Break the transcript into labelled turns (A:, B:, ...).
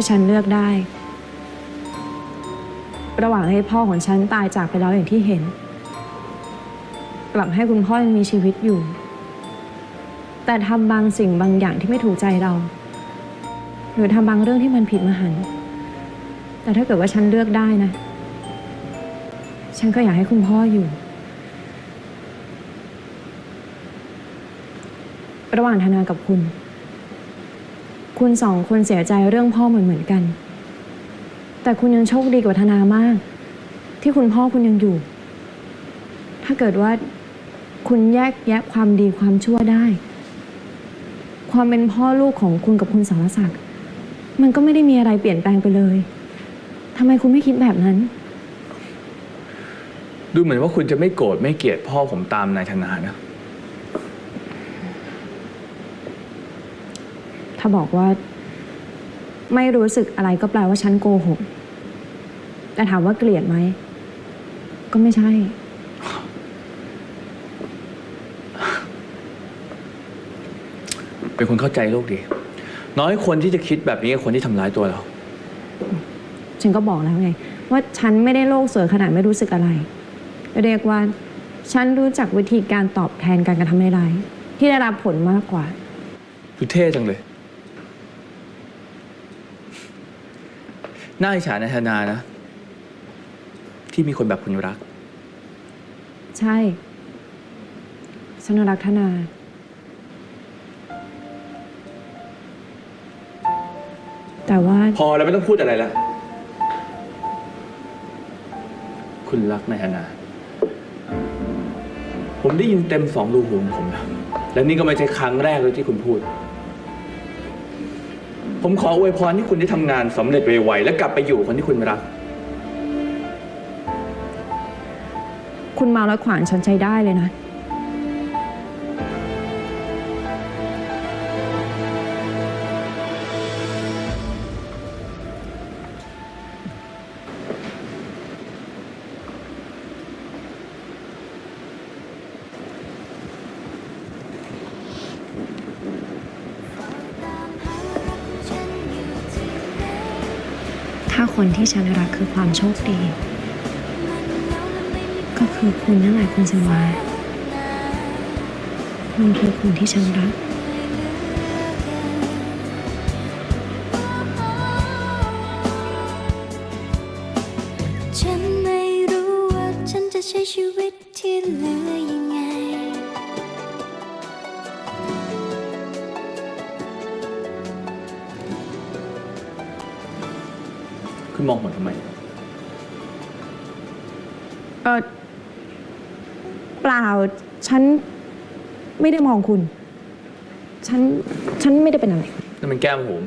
A: ถ้าฉันเลือกได้ ระหว่างให้พ่อของฉันตายจากไปแล้วอย่างที่เห็น กลับให้คุณพ่อยังมีชีวิตอยู่ แต่ทำบางสิ่งบางอย่างที่ไม่ถูกใจเรา หรือทำบางเรื่องที่มันผิดมหันต์แต่ถ้าเกิดว่าฉันเลือกได้นะ ฉันก็อยากให้คุณพ่ออยู่ ระหว่างธนากับคุณ คุณสองคนเสียใจเรื่องพ่อเหมือนเหมือนกัน แต่คุณยังโชคดีกว่าธนามาก ที่คุณพ่อคุณยังอยู่ ถ้าเกิดว่าคุณแยกแยะความดีความชั่วได้ ความเป็นพ่อลูกของคุณกับคุณสารศักดิ์ มันก็ไม่ได้มีอะไรเปลี่ยนแปลงไปเลย ทำไมคุณไม่คิดแบบนั้น
B: ดูเหมือนว่าคุณจะไม่โกรธไม่เกลียดพ่อผมตามนายธนานะ
A: ถ้าบอกว่า ไม่รู้สึกอะไรก็แปลว่าฉันโกหก แต่ถามว่าเกลียดไหม ก็ไม่ใช่
B: เป็นคนเข้าใจโลกดี น้อยคนที่จะคิดแบบนี้กับคนที่ทำร้ายตัวเรา
A: ฉันก็บอกแล้วไง ว่าฉันไม่ได้โลกสวยขนาดไม่รู้สึกอะไร เรียกว่า ฉันรู้จักวิธีการตอบแทนการกระทำร้ายๆที่ได้รับผลมากกว่า
B: ดูเท่จังเลย น่าอิจฉานายธนานะ ที่มีคนแบบคุณรัก
A: ใช่ ฉันรักธนา
B: พอแล้วไม่ต้องพูดอะไรแล้ว คุณรักนายธนา ผมได้ยินเต็มสองรูหูของผมแล้ว และนี่ก็ไม่ใช่ครั้งแรกเลยที่คุณพูด ผมขออวยพรที่คุณได้ทำงานสำเร็จไวๆและกลับไปอยู่คนที่คุณรัก
A: คุณมาแล้วขวางฉันใช้ได้เลยนะ ถ้าคนที่ฉันรักคือความโชคดี ก็คือคุณนั่นแหละคุณสวาคุณคือคนที่ฉันรัก
C: ฉันไม่รู้ว่าฉันจะใช้ชีวิตที่เหลือ
B: คุณมองผมทำไม
A: เออเปล่า ฉันไม่ได้มองคุณ ฉัน ฉันไม่ได้เป็นอะไร
B: นั่นมันแก้มผม